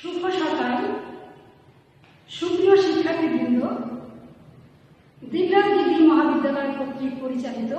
শুভ সকাল। সুপ্রিয় শিক্ষার্থীবৃন্দ দীঘা ডিগ্রি মহাবিদ্যালয় কর্তৃক পরিচালিত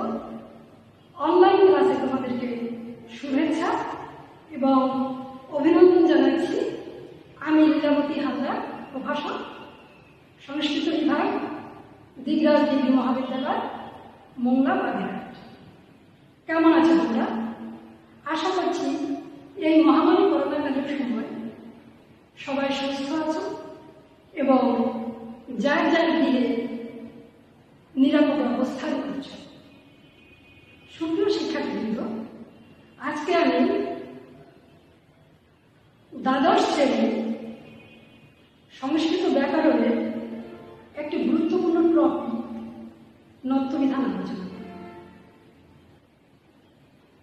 দ্বাদশ শ্রেণি সংস্কৃত ব্যাকরণের একটি গুরুত্বপূর্ণ নত্যবিধান আলোচনা।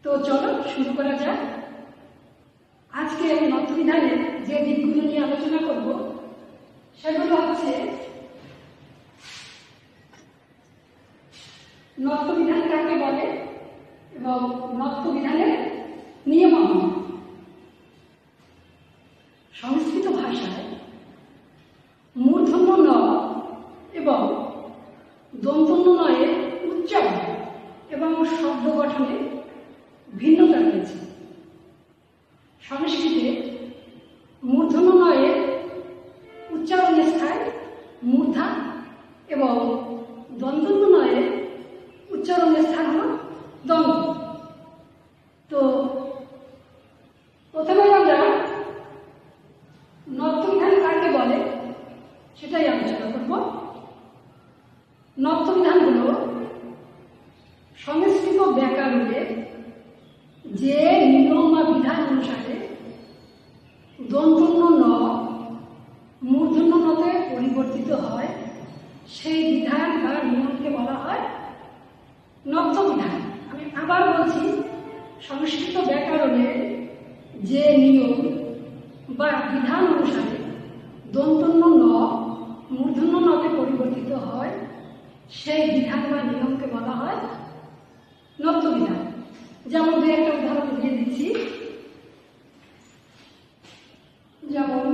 তো চলো শুরু করা যাক। আজকে আমি নত্যবিধানের যে দিকগুলো নিয়ে আলোচনা করব, সেগুলো হচ্ছে নত্যবিধান কাকে বলে এবং নত্যবিধানের নিয়মাবলী সংস্কৃত ভাষায় মূর্ধন্য ন এবং দন্তন্য নয়ের উচ্চারণ এবং শব্দ গঠনে ভিন্নতা রয়েছে সংস্কৃতে মূর্ধন্য নয়ের উচ্চারণের স্থায় মূর্ধা এবং দন্তন্য নয়ের উচ্চারণের স্থান হল দন্ত তো প্রথমে আমরা নত্যবিধান কাকে বলে সেটাই আলোচনা করব নত্যবিধান হল সংস্কৃত ব্যাকরণের যে নিয়ম বা বিধান অনুসারে দন্তন্য ন নতে পরিবর্তিত হয়, সেই বিধান বা নিয়মকে বলা হয় নত্য বিধান আমি আবার বলছি সংস্কৃত ব্যাকরণের যে নিয়ম বা বিধান অনুসারে দন্তন্য ন, মূর্ধন্য নতে পরিবর্তিত হয়, সেই বিধান বা নিয়মকে বলা হয় নত্য বিধান যেমন দু একটা উদাহরণ দিয়ে দিচ্ছি। যেমন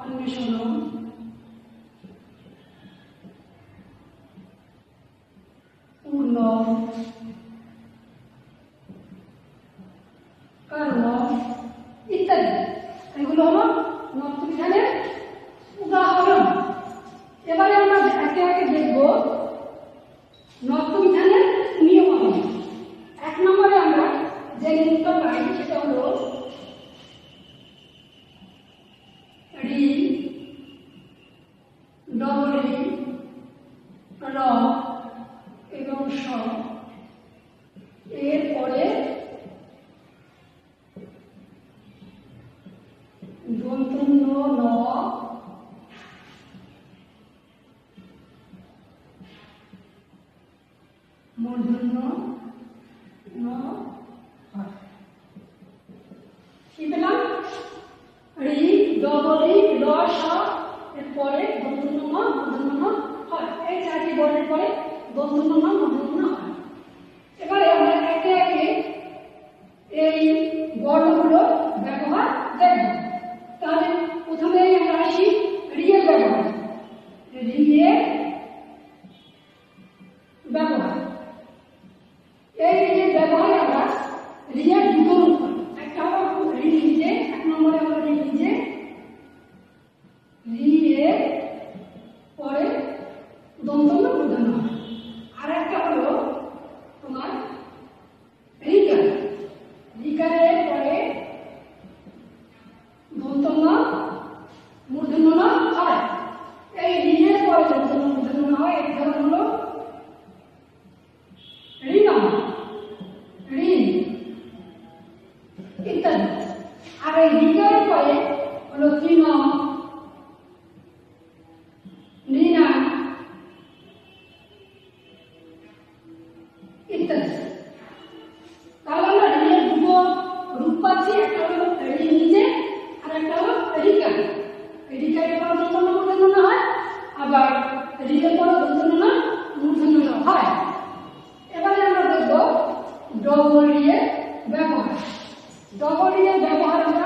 অন্বেষণ পূর্ণ কর্ম ইত্যাদি এগুলো হলো নত্যবিধানের উদাহরণ মূর্ধন্য ন ঋণের পরে না মূর্ধন্য হয়। এবারে আমরা দেখব ডবল ইয়ে ব্যবহার। ডবল ইয়ে ব্যবহার আমরা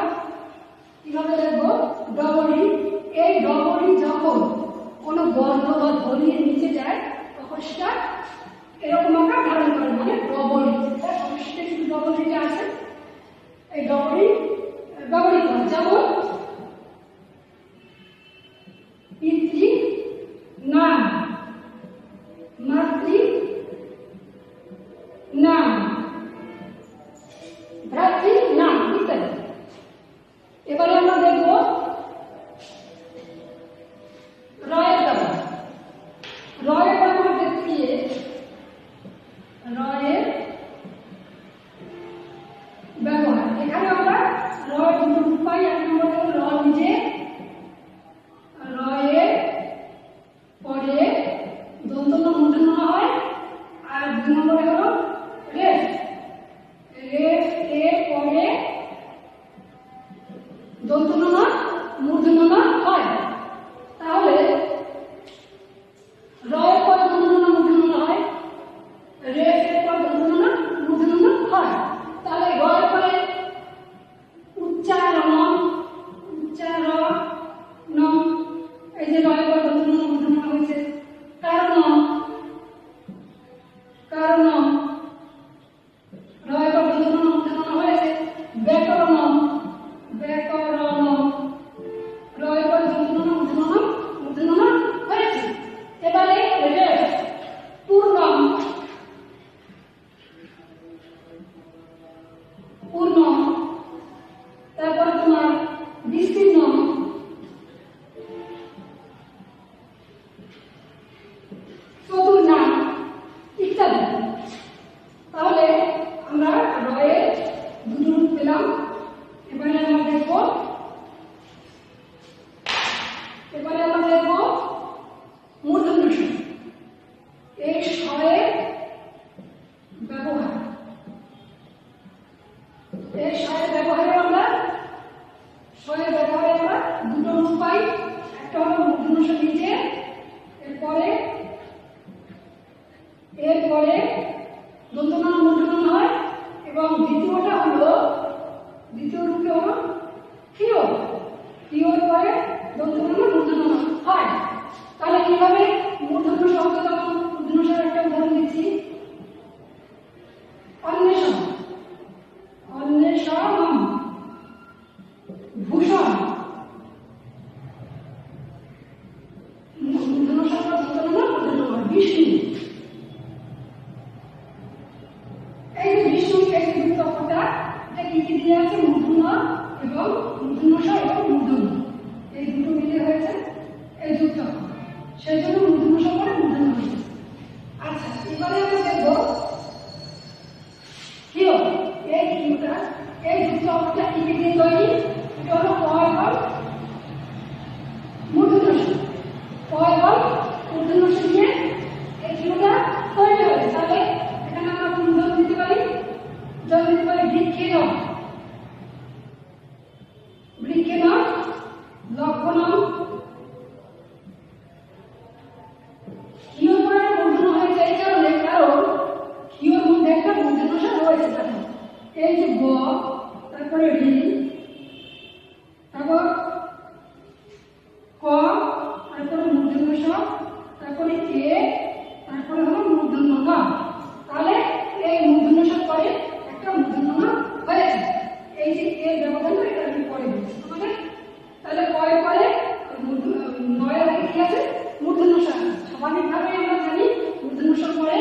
অনেকভাবে আমরা জানি মূর্ধন্য স পরে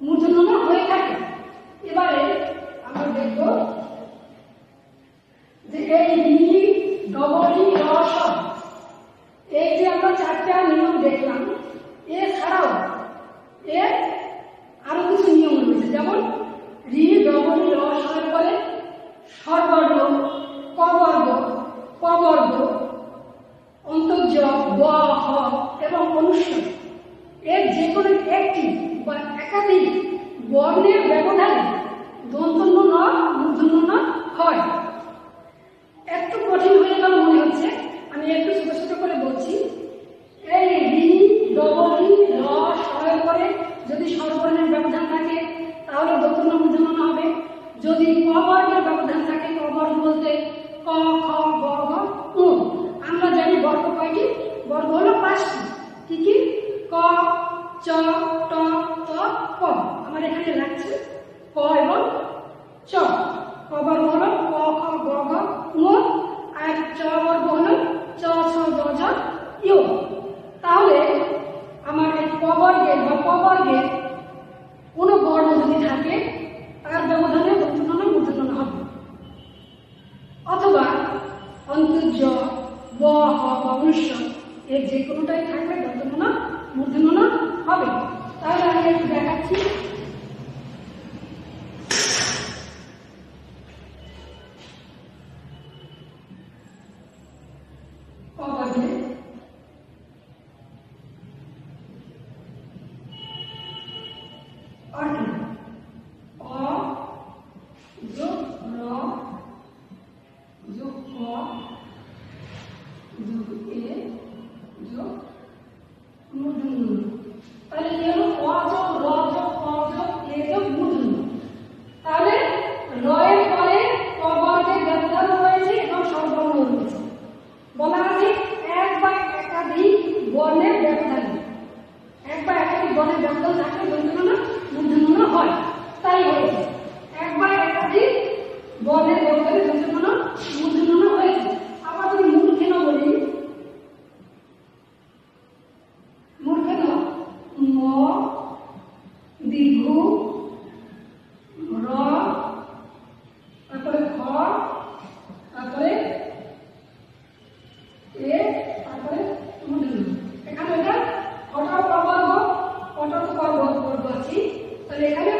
মূর্ধন্য হয়ে থাকে। এবারে আমরা দেখব মহাপুরুষ এর যে কোনোটাই থাকবে দন্তমূলক মূর্ধন regala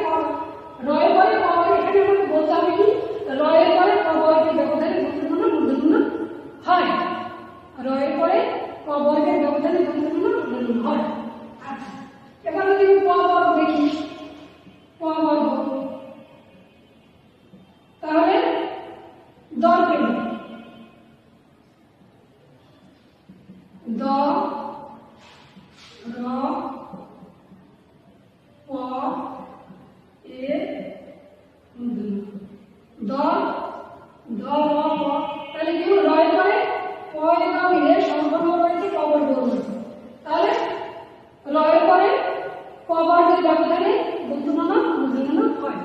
ব্যবধানে বন্ধুমানব মধ্যমানব হয়।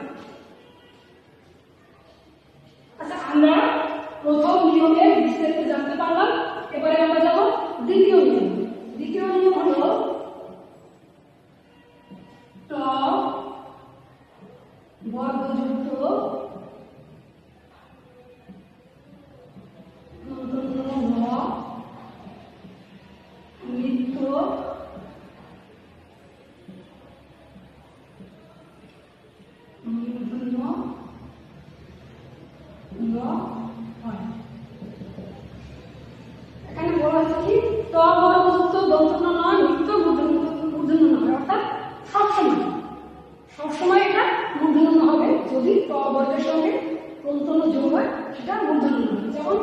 আচ্ছা আমরা প্রথম নিয়মে বিস্তারিত জানতে পারলাম। এবারে আমরা স্বগৌরবযুক্ত দৌর্জন্য নয়, নিত্য মূর্ধন্য নয়, অর্থাৎ সবসময় সবসময় এটা মূর্ধন্য হবে। যদি ত বর্গের সঙ্গে প্রন্তন যোগ হয়, সেটা মূর্ধন্য নয়। যেমন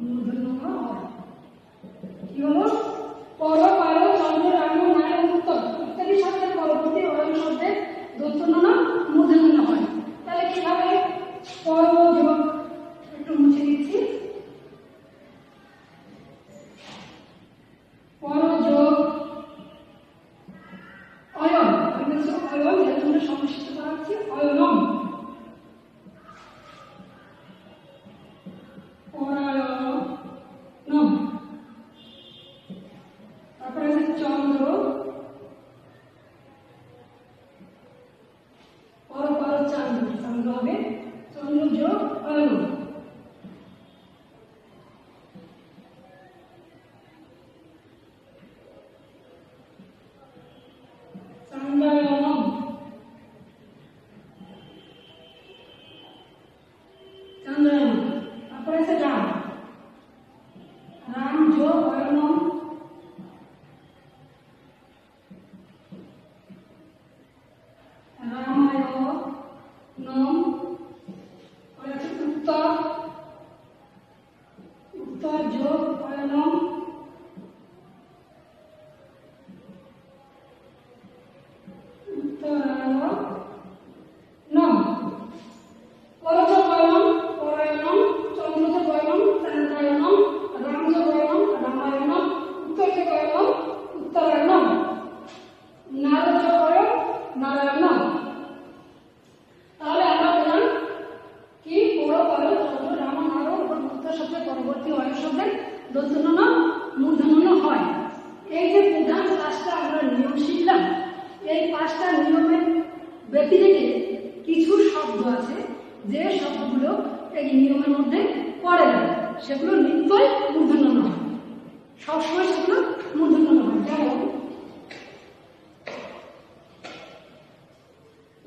Nous nous donnons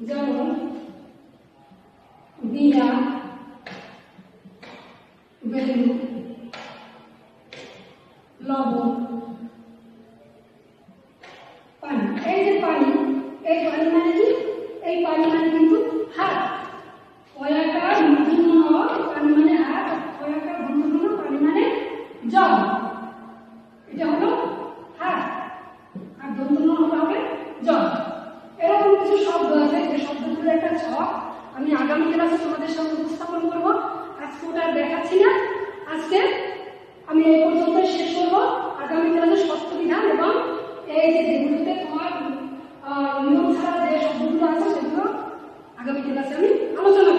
যেমন এই যে যেগুলোতে তোমার নিয়ম ছাড়া যে শব্দগুলো আছে সেগুলো আগামী ক্লাসে আমি আলোচনা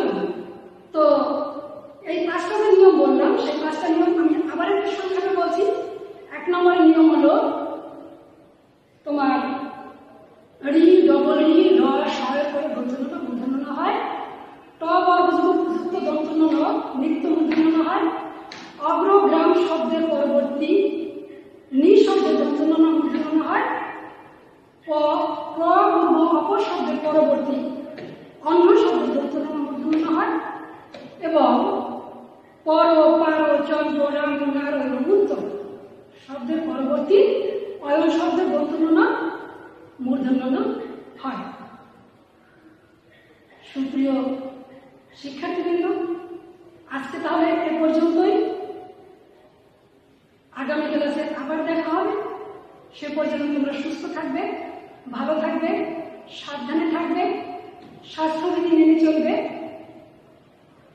কারণ শব্দের গৌতন্য মূর্ধন্য হয়। সুপ্রিয় শিক্ষার্থীবৃন্দ, আজকে তাহলে এ পর্যন্তই। আগামী ক্লাসে আবার দেখা হবে। সে পর্যন্ত তোমরা সুস্থ থাকবে, ভালো থাকবে, সাবধানে থাকবে, স্বাস্থ্যবিধি মেনে চলবে।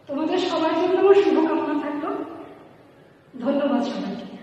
তোমাদের সবার জন্য শুভকামনা থাকল। ধন্যবাদ সবাইকে।